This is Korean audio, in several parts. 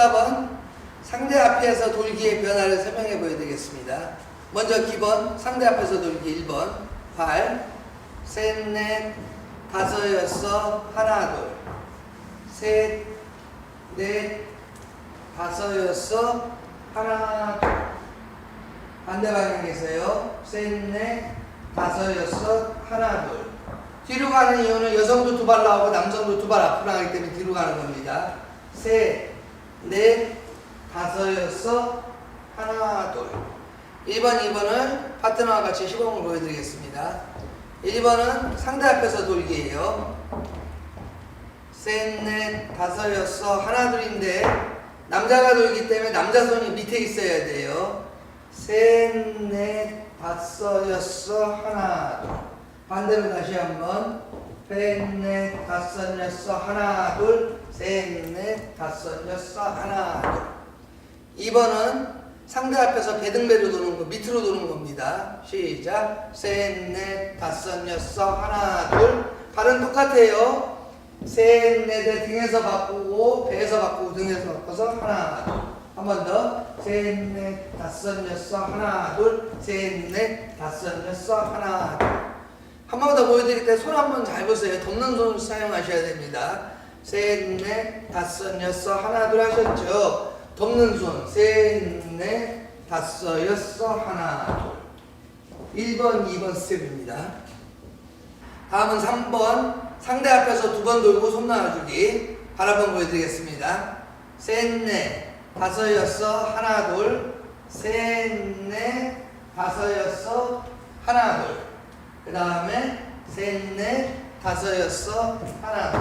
14번 상대 앞에서 돌기의 변화를 설명해 보여드리겠습니다. 먼저 기본 상대 앞에서 돌기 1번 발, 셋, 넷, 다섯, 여섯, 하나, 둘, 셋, 넷, 다섯. 반대 방향에서요. 셋, 넷, 다섯, 여섯. 뒤로 가는 이유는 여성도 두 발 나오고 남성도 두 발 앞으로 나가기 때문에 뒤로 가는 겁니다. 셋, 넷, 다섯, 여섯, 하나, 둘. 1번, 2번을 파트너와 같이 시범을 보여드리겠습니다. 1번은 상대 앞에서 돌기예요. 셋, 넷, 다섯, 여섯, 하나, 둘인데 남자가 돌기 때문에 남자 손이 밑에 있어야 돼요. 셋, 넷, 다섯, 여섯, 하나, 둘. 반대로 다시 한번 셋, 넷, 다섯, 여섯, 하나, 둘. 셋, 넷, 다섯, 여섯, 하나, 둘. 2번은 상대 앞에서 배등배로 도는 거, 밑으로 도는 겁니다. 시작. 셋, 넷, 다섯, 여섯, 하나, 둘. 발은 똑같아요. 셋, 넷에 등에서 바꾸고, 배에서 바꾸고, 등에서 바꿔서 하나, 둘. 한 번 더. 셋, 넷, 다섯, 여섯, 하나, 둘. 셋, 넷, 다섯, 여섯, 하나, 둘. 한 번 더 보여드릴 때손한 번 잘 보세요. 덮는 손 사용하셔야 됩니다. 셋, 넷, 다섯, 여섯, 하나, 둘 하셨죠? 덮는 손. 셋, 넷, 다섯, 여섯, 하나, 둘. 1번, 2번 스텝입니다. 다음은 3번. 상대 앞에서 두 번 돌고 손 놔주기. 발 한번 보여드리겠습니다. 셋, 넷, 다섯, 여섯, 하나, 둘. 셋, 넷, 다섯, 여섯, 하나, 둘. 그 다음에 셋, 넷, 다섯, 여섯, 하나, 둘.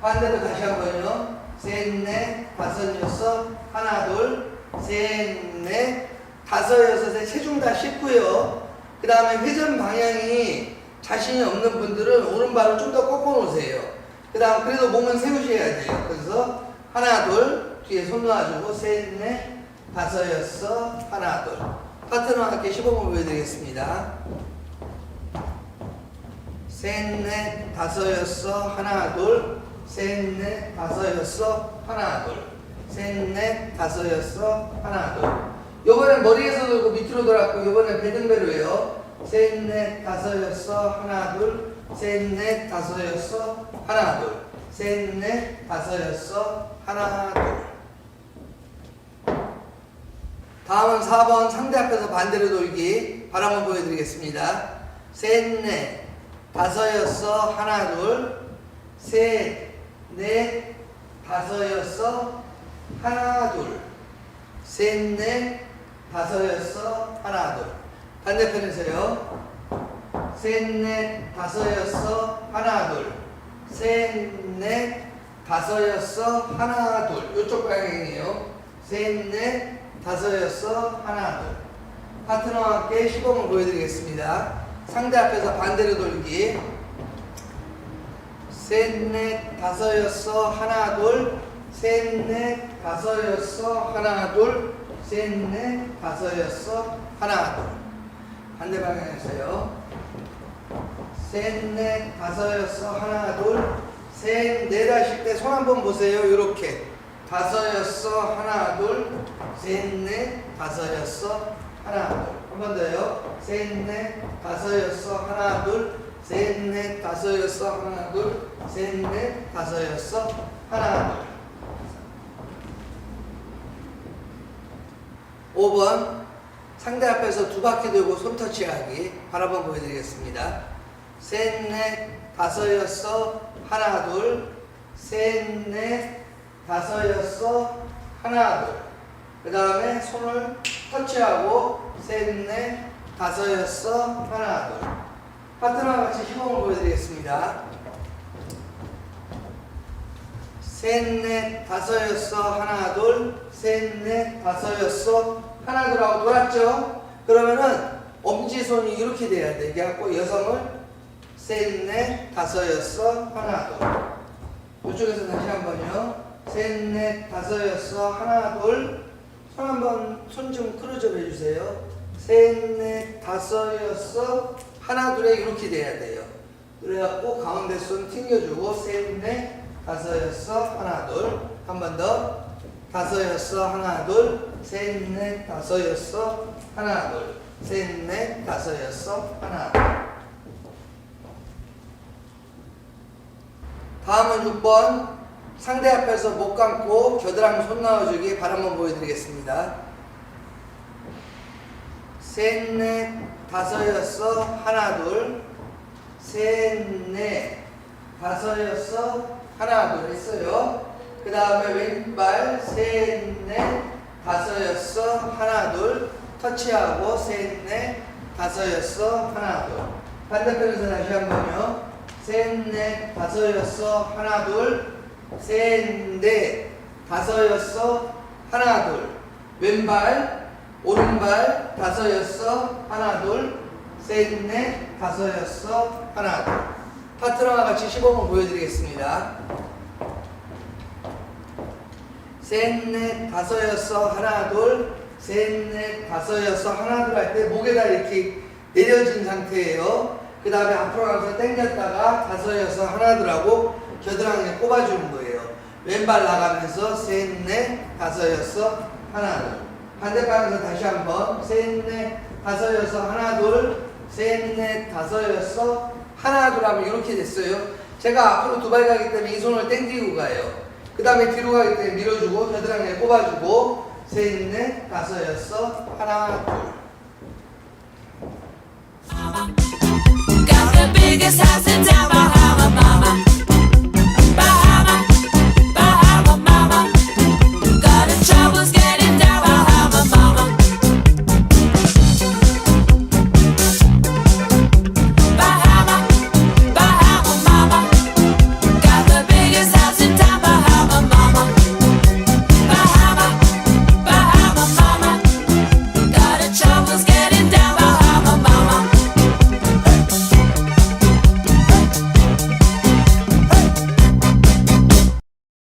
반대로 다시 한 번요. 셋, 넷, 다섯, 여섯, 하나, 둘. 셋, 넷, 다섯, 여섯에 체중 다 씻고요. 그 다음에 회전 방향이 자신이 없는 분들은 오른발을 좀 더 꺾어 놓으세요. 그 다음 그래도 몸은 세우셔야 돼요. 그래서 하나, 둘, 뒤에 손 놔주고 셋, 넷, 다섯, 여섯, 하나, 둘. 파트너와 함께 시범을 보여드리겠습니다. 셋, 넷, 다섯, 여섯, 하나, 둘. 셋, 넷, 다섯, 여섯, 하나, 둘. 셋, 넷, 다섯, 여섯, 하나, 둘. 요번엔 머리에서 돌고 밑으로 돌았고, 요번엔 배등배로예요. 셋, 넷, 다섯, 여섯, 하나, 둘. 셋, 넷, 다섯, 여섯, 하나, 둘. 셋, 넷, 다섯, 여섯, 하나, 둘. 다음은 4번 상대 앞에서 반대로 돌기. 발 한번 보여드리겠습니다. 셋, 넷, 다섯, 여섯, 하나, 둘. 셋, 넷, 다섯, 여섯, 하나, 둘. 셋, 넷, 다섯, 여섯, 하나, 둘. 반대편에서요. 셋, 넷, 다섯, 여섯, 하나, 둘. 셋, 넷, 다섯, 여섯, 하나, 둘. 이쪽 방향이에요. 셋, 넷, 다섯, 여섯, 하나, 둘. 파트너와 함께 시범을 보여드리겠습니다. 상대 앞에서 반대로 돌기. 셋, 넷, 다섯, 여섯, 하나, 둘. 셋, 넷, 다섯, 여섯, 하나, 둘. 셋, 넷, 다섯, 여섯, 하나, 둘. 반대 방향에서요. 셋, 넷, 다섯, 여섯, 하나, 둘. 셋, 넷 하실 때 손 한번 보세요. 이렇게. 다섯, 여섯, 하나, 둘. 셋, 넷, 다섯, 여섯, 하나, 둘. 한 번 더요. 셋, 넷, 다섯, 여섯, 하나, 둘. 셋, 넷, 다섯, 여섯, 하나, 둘. 셋, 넷, 다섯, 여섯, 하나, 둘. 5번 상대 앞에서 두 바퀴 돌고 손 터치하기 바라봐 보여드리겠습니다. 셋, 넷, 다섯, 여섯, 하나, 둘. 셋, 넷, 다섯, 여섯, 하나, 둘. 그 다음에 손을 터치하고 셋, 넷, 다섯, 여섯, 하나, 둘. 파트너와 같이 시범을 보여드리겠습니다. 셋, 넷, 다섯, 여섯, 하나, 둘. 셋, 넷, 다섯, 여섯, 하나, 둘 하고 돌았죠? 그러면은 엄지손이 이렇게 돼야 돼. 이게 갖고 여성을 셋, 넷, 다섯, 여섯, 하나, 둘. 이쪽에서 다시 한 번요. 셋, 넷, 다섯, 여섯, 하나, 둘. 손 한번 손 좀 크로즈업 해주세요. 셋, 넷, 다섯, 여섯, 하나, 둘에 이렇게 돼야 돼요. 그래갖고 가운데 손 튕겨주고 셋, 넷, 다섯, 여섯, 하나, 둘. 한 번 더. 다섯 여섯 하나 둘 셋 넷 다섯 여섯 하나 둘 셋 넷 다섯 여섯 하나 둘 다음은 6번 상대 앞에서 목 감고 겨드랑이 손발 한번 보여드리겠습니다 셋 넷 다섯 여섯 하나 둘 셋 넷 다섯 여섯 하나 둘. 했어요. 그 다음에 왼발 셋 넷 다섯 여섯 하나 둘. 터치하고 셋 넷 다섯 여섯 하나 둘. 반대편에서 다시 한 번요. 셋 넷 다섯 여섯 하나 둘 셋 넷 다섯 여섯 하나 둘. 왼발 오른발 다섯 여섯 하나 둘셋넷 다섯 여섯 하나 둘. 파트너와 같이 시범을 보여드리겠습니다. 셋넷 다섯 여섯 하나 둘. 셋넷 다섯 여섯 하나 둘 할 때 목에다 이렇게 내려진 상태예요. 그 다음에 앞으로 가면서 당겼다가 다섯 여섯 하나 둘 하고 겨드랑이에 꼽아주는 거예요. 왼발 나가면서 셋넷 다섯 여섯 하나 둘 반대방에서 다시 한번 셋넷 다섯 여섯 하나 둘 셋넷 다섯 여섯 하나 둘 하면 이렇게 됐어요 제가 앞으로 두 발 가기 때문에 이 손을 당기고 가요 그 다음에 뒤로 가기 때문에 밀어주고 겨드랑이에 꼽아주고 셋넷 다섯 여섯 하나 둘 Got the biggest house in town.